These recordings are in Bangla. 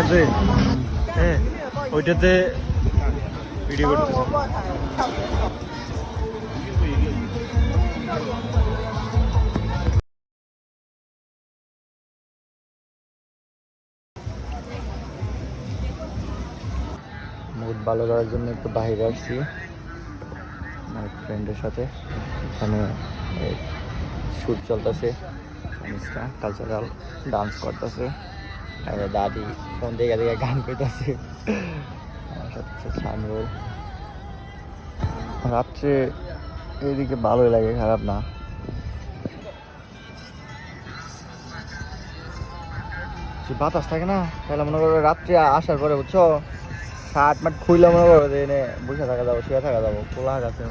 আছে হ্যাঁ ওইটাতে ভিডিও করতেছে। মুড ভালো করার জন্য একটু বাইরে আসছি। আমার ফ্রেন্ডের সাথে। এখানে শ্যুট চলতেছে। কালচারাল ডান্স করতেছে। আর দাদি ফোন দেখে দেখে গান করতেছে। শামিউল রাত্রে এইদিকে ভালোই লাগে, খারাপ না। বাতাস থাকে না, তাহলে মনে করো রাত্রে আসার পরে, বুঝছ? শার্ট মাট খুইলে মনে করো যে এনে বসে থাকা যাব, শুয়ে থাকা যাব খোলা গাছে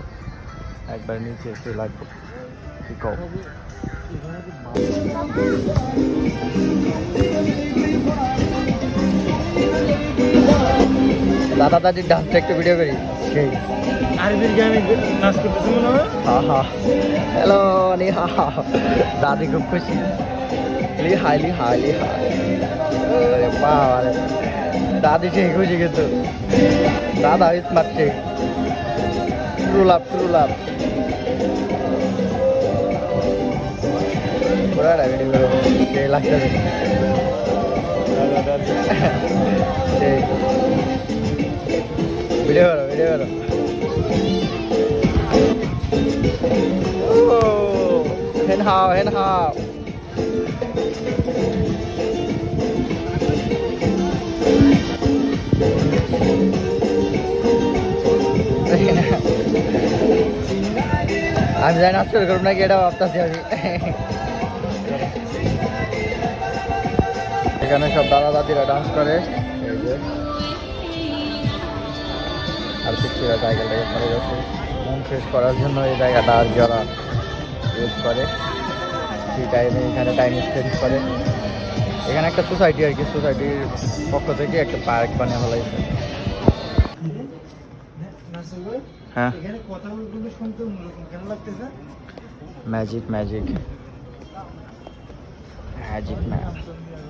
একবার নিচে একটু লাগবে। কি কও? দাদা দাদির ডান্সটা একটু ভিডিও করি। সেই। আরবির গানে নাচ করতেছে মনে হয়? হা হা। হ্যালো নি হা হা দাদি খুব খুশি। লি হাই লি হাই লি হাই। আরে বাবা রে দাদি সেই খুশি কিন্তু। দাদা স্মার্ট সেই। ট্রু লাভ ট্রু লাভ পুরা ভিডিও করো সেই লাগতেছে। সেই। ভিডিও করো ভিডিও করো hen hao, hen hao. আমি জানি শুরু করব নাকি এটা ভাবতেছি আমি। এখানে সব দাদা দাদিরা ডান্স করে। এই যে আর পিচ্ছিরা সাইকেলটাকে চলে গেছে মন ফ্রেশ করার জন্য এই জায়গাটা আর কি ইউজ করে ফ্রি টাইমে এখানে টাইম স্পেন্ড করে। এখানে একটা সোসাইটি আর কি সোসাইটির পক্ষ থেকে একটা পার্ক বানিয়ে ভালো হয়েছে। হ্যাঁ। Magic magic magic magic